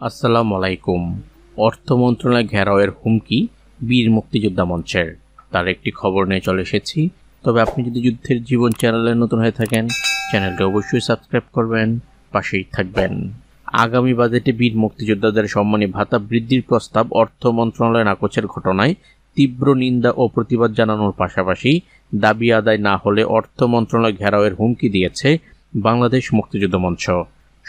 আসসালামু আলাইকুম। অর্থ মন্ত্রণালয় ঘেরাওয়ের হুমকি বীর মুক্তিযোদ্ধা মঞ্চের। তার একটি খবর নিয়ে চলে এসেছি। তবে আপনি যদি যুদ্ধের জীবন চ্যানেলে নতুন হয়ে থাকেন, চ্যানেলটি অবশ্যই সাবস্ক্রাইব করবেন, পাশেই থাকবেন। আগামী বাজেটে বীর মুক্তিযোদ্ধাদের সম্মানী ভাতা বৃদ্ধির প্রস্তাব অর্থ মন্ত্রণালয় নাকচের ঘটনায় তীব্র নিন্দা ও প্রতিবাদ জানানোর পাশাপাশি দাবি আদায় না হলে অর্থ মন্ত্রণালয় ঘেরাওয়ের হুমকি দিয়েছে বাংলাদেশ মুক্তিযুদ্ধ মঞ্চ।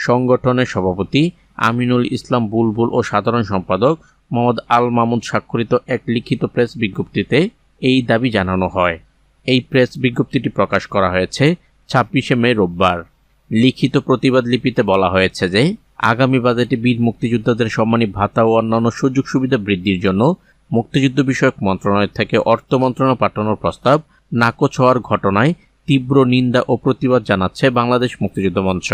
সংগঠনের সভাপতি আমিনুল ইসলাম বুলবুল ও সাধারণ সম্পাদক মোহাম্মদ আল মামুদ স্বাক্ষরিত এক লিখিত প্রেস বিজ্ঞপ্তিতে এই দাবি জানানো হয়। এই প্রেস বিজ্ঞপ্তিটি প্রকাশ করা হয়েছে ছাব্বিশে মে রোববার। লিখিত প্রতিবাদ লিপিতে বলা হয়েছে যে, আগামী বাজেটে বীর মুক্তিযোদ্ধাদের সম্মানী ভাতা ও অন্যান্য সুযোগ সুবিধা বৃদ্ধির জন্য মুক্তিযুদ্ধ বিষয়ক মন্ত্রণালয় থেকে অর্থ মন্ত্রণালয় পাঠানোর প্রস্তাব নাকচ হওয়ার ঘটনায় তীব্র নিন্দা ও প্রতিবাদ জানাচ্ছে বাংলাদেশ মুক্তিযুদ্ধ মঞ্চ।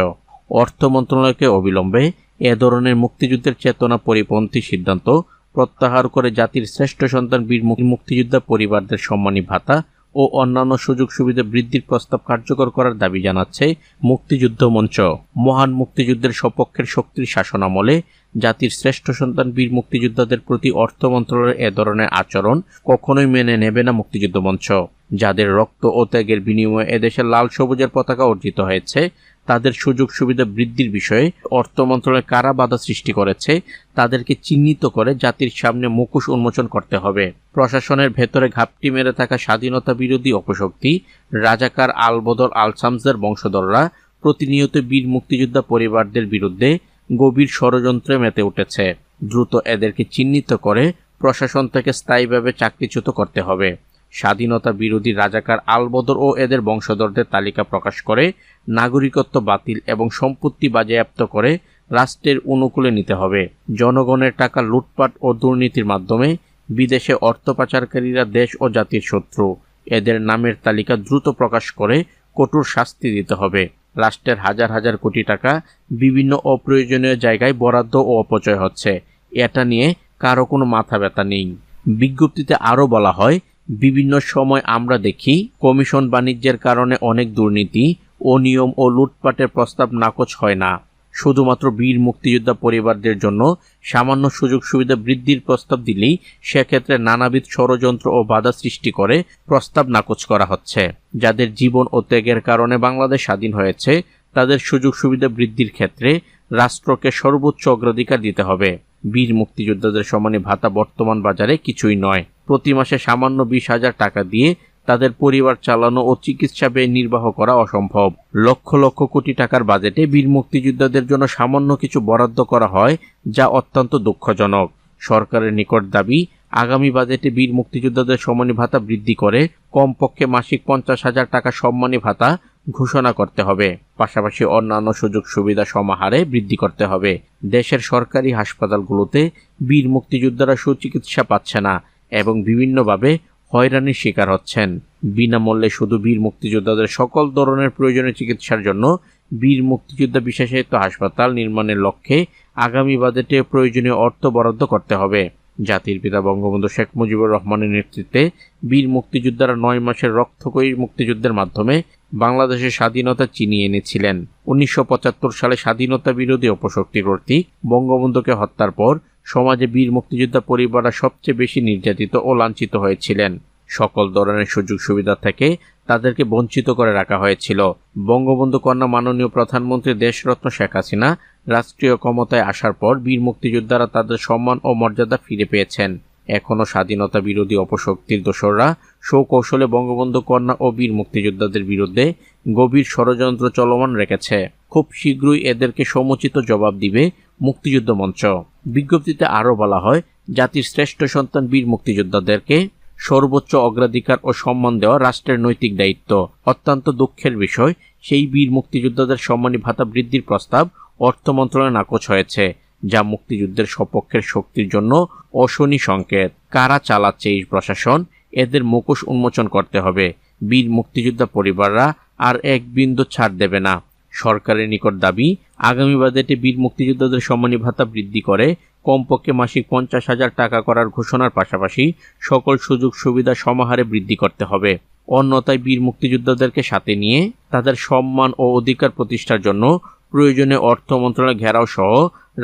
অর্থ মন্ত্রণালয়কে অবিলম্বে এ ধরনের মুক্তিযুদ্ধের চেতনা পরিপন্থী সিদ্ধান্ত প্রত্যাহার করে জাতির শ্রেষ্ঠ সন্তান বীর মুক্তি- মুক্তিযোদ্ধা পরিবারদের সম্মানী ভাতা ও অন্যান্য সুযোগ সুবিধা বৃদ্ধির প্রস্তাব কার্যকর করার দাবি জানাচ্ছে মুক্তিযুদ্ধ মঞ্চ। মহান মুক্তিযুদ্ধের সপক্ষের শক্তির শাসনামলে জাতির শ্রেষ্ঠ সন্তান বীর মুক্তিযোদ্ধাদের প্রতি অর্থ মন্ত্রণালয়ের এ ধরনের আচরণ কখনোই মেনে নেবে না মুক্তিযুদ্ধ মঞ্চ। যাদের রক্ত ও ত্যাগের বিনিময়ে এদেশের লাল সবুজের পতাকা অর্জিত হয়েছে তাদের সুযোগ সুবিধা বৃদ্ধির বিষয়ে অর্থ মন্ত্রণালয় কারা বাধা সৃষ্টি করেছে তাদেরকে চিহ্নিত করে জাতির সামনে মুখোশ উন্মোচন করতে হবে। প্রশাসনের ভেতরে ঘাপটি মেরে থাকা স্বাধীনতা বিরোধী অপশক্তি, রাজাকার আলবদর আলসামসদের বংশধররা, প্রতিনিয়ত বীর মুক্তিযোদ্ধা পরিবারদের বিরুদ্ধে গভীর ষড়যন্ত্রে মেতে উঠেছে। দ্রুত এদেরকে চিহ্নিত করে প্রশাসন থেকে স্থায়ীভাবে চাকরিচ্যুত করতে হবে। স্বাধীনতা বিরোধী রাজাকার আলবদর ও এদের বংশধরদের তালিকা প্রকাশ করে নাগরিকত্ব বাতিল এবং সম্পত্তি বাজেয়াপ্ত করে রাষ্ট্রের অনুকূলে নিতে হবে। জনগণের টাকা লুটপাট ও দুর্নীতির মাধ্যমে বিদেশে অর্থ পাচারকারীরা দেশ ও জাতির শত্রু। এদের নামের তালিকা দ্রুত প্রকাশ করে কঠোর শাস্তি দিতে হবে। রাষ্ট্রের হাজার হাজার কোটি টাকা বিভিন্ন অপ্রয়োজনীয় জায়গায় বরাদ্দ ও অপচয় হচ্ছে। এটা নিয়ে কারও কোনো মাথা ব্যথা নেই। বিজ্ঞপ্তিতে আরও বলা হয়, বিভিন্ন সময় আমরা দেখি, কমিশন বাণিজ্যের কারণে অনেক দুর্নীতি অনিয়ম ও লুটপাটের প্রস্তাব নাকচ হয় না। শুধুমাত্র বীর মুক্তিযোদ্ধা পরিবারদের জন্য সামান্য সুযোগ সুবিধা বৃদ্ধির প্রস্তাব দিলেই সেক্ষেত্রে নানাবিধ ষড়যন্ত্র ও বাধা সৃষ্টি করে প্রস্তাব নাকচ করা হচ্ছে। যাদের জীবন ও ত্যাগের কারণে বাংলাদেশ স্বাধীন হয়েছে, তাদের সুযোগ সুবিধা বৃদ্ধির ক্ষেত্রে রাষ্ট্রকে সর্বোচ্চ অগ্রাধিকার দিতে হবে। বীর মুক্তিযোদ্ধাদের সমানে ভাতা বর্তমান বাজারে কিছুই নয়। প্রতি মাসে সামান্য বিশ হাজার টাকা দিয়ে তাদের পরিবার চালানো ও চিকিৎসা ব্যয় নির্বাহ করা অসম্ভব। লক্ষ লক্ষ কোটি টাকার বাজেটে বীর মুক্তিযোদ্ধাদের জন্য সামান্য কিছু বরাদ্দ করা হয়, যা অত্যন্ত দুঃখজনক। সরকারের নিকট দাবি, আগামী বাজেটে বীর মুক্তিযোদ্ধাদের সম্মানী ভাতা বৃদ্ধি করে কমপক্ষে মাসিক পঞ্চাশ হাজার টাকা সম্মানী ভাতা ঘোষণা করতে হবে। পাশাপাশি অন্যান্য সুযোগ সুবিধা সমাহারে বৃদ্ধি করতে হবে। দেশের সরকারি হাসপাতালগুলোতে বীর মুক্তিযোদ্ধারা সুচিকিৎসা পাচ্ছে না এবং বিভিন্নভাবে হয়রানির শিকার হচ্ছেন। বিনামূল্যে শুধু বীর মুক্তিযোদ্ধাদের সকল ধরনের প্রয়োজনীয় চিকিৎসার জন্য বীর মুক্তিযোদ্ধা বিশেষায়িত হাসপাতাল নির্মাণের লক্ষ্যে আগামী বাজেটে প্রয়োজনীয় অর্থ বরাদ্দ করতে হবে। জাতির পিতা বঙ্গবন্ধু শেখ মুজিবুর রহমানের নেতৃত্বে বীর মুক্তিযোদ্ধারা নয় মাসের রক্তকয়ী মুক্তিযুদ্ধের মাধ্যমে বাংলাদেশের স্বাধীনতা চিনিয়ে এনেছিলেন। উনিশশো পঁচাত্তর সালে স্বাধীনতা বিরোধী অপশক্তি কর্তৃক বঙ্গবন্ধুকে হত্যার পর সমাজে বীর মুক্তিযোদ্ধা পরিবাররা সবচেয়ে বেশি নির্যাতিত ও লাঞ্ছিত হয়েছিলেন। সকল ধরনের সুযোগ সুবিধা থেকে তাদেরকে বঞ্চিত করে রাখা হয়েছিল। বঙ্গবন্ধু কন্যা মাননীয় প্রধানমন্ত্রী দেশরত্ন শেখ হাসিনা রাষ্ট্রীয় ক্ষমতায় আসার পর বীর মুক্তিযোদ্ধারা তাদের সম্মান ও মর্যাদা ফিরে পেয়েছেন। এখনও স্বাধীনতা বিরোধী অপশক্তির দোসররা সৌকৌশলে বঙ্গবন্ধু কন্যা ও বীর মুক্তিযোদ্ধাদের বিরুদ্ধে গভীর ষড়যন্ত্র চলমান রেখেছে। খুব শীঘ্রই এদেরকে সমুচিত জবাব দিবে মুক্তিযুদ্ধ মঞ্চ। বিজ্ঞপ্তিতে আরও বলা হয়, জাতির শ্রেষ্ঠ সন্তান বীর মুক্তিযোদ্ধাদেরকে সর্বোচ্চ অগ্রাধিকার ও সম্মান দেওয়া রাষ্ট্রের নৈতিক দায়িত্ব। অত্যন্ত দুঃখের বিষয়, সেই বীর মুক্তিযোদ্ধাদের সম্মানী ভাতা বৃদ্ধির প্রস্তাব অর্থ মন্ত্রণালয়ে নাকচ হয়েছে, যা মুক্তিযুদ্ধের সপক্ষের শক্তির জন্য অশনি সংকেত। কারা চালাচ্ছে এই প্রশাসন? এদের মুখোশ উন্মোচন করতে হবে। বীর মুক্তিযোদ্ধা পরিবাররা আর এক বিন্দু ছাড় দেবে না। সরকারের নিকট দাবি, আগামী বাজেটে বীর মুক্তিযোদ্ধাদের সম্মানী ভাতা বৃদ্ধি করে, কমপক্ষে মাসিক পঞ্চাশ হাজার টাকা করার ঘোষণার পাশাপাশি সকল সুযোগ সুবিধা সমাহারে বৃদ্ধি করতে হবে। অন্যথায় বীর মুক্তিযোদ্ধাদেরকে সাথে নিয়ে তাদের সম্মান ও অধিকার প্রতিষ্ঠার জন্য প্রয়োজনে অর্থ মন্ত্রণালয় ঘেরাও সহ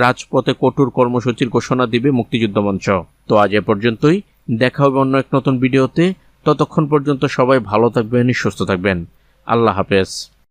রাজপথে কঠোর কর্মসূচির ঘোষণা দিবে মুক্তিযুদ্ধ মঞ্চ। তো আজ এ পর্যন্তই। দেখা হবে অন্য এক নতুন ভিডিওতে। ততক্ষণ পর্যন্ত সবাই ভালো থাকবেন, সুস্থ থাকবেন। আল্লাহ হাফেজ।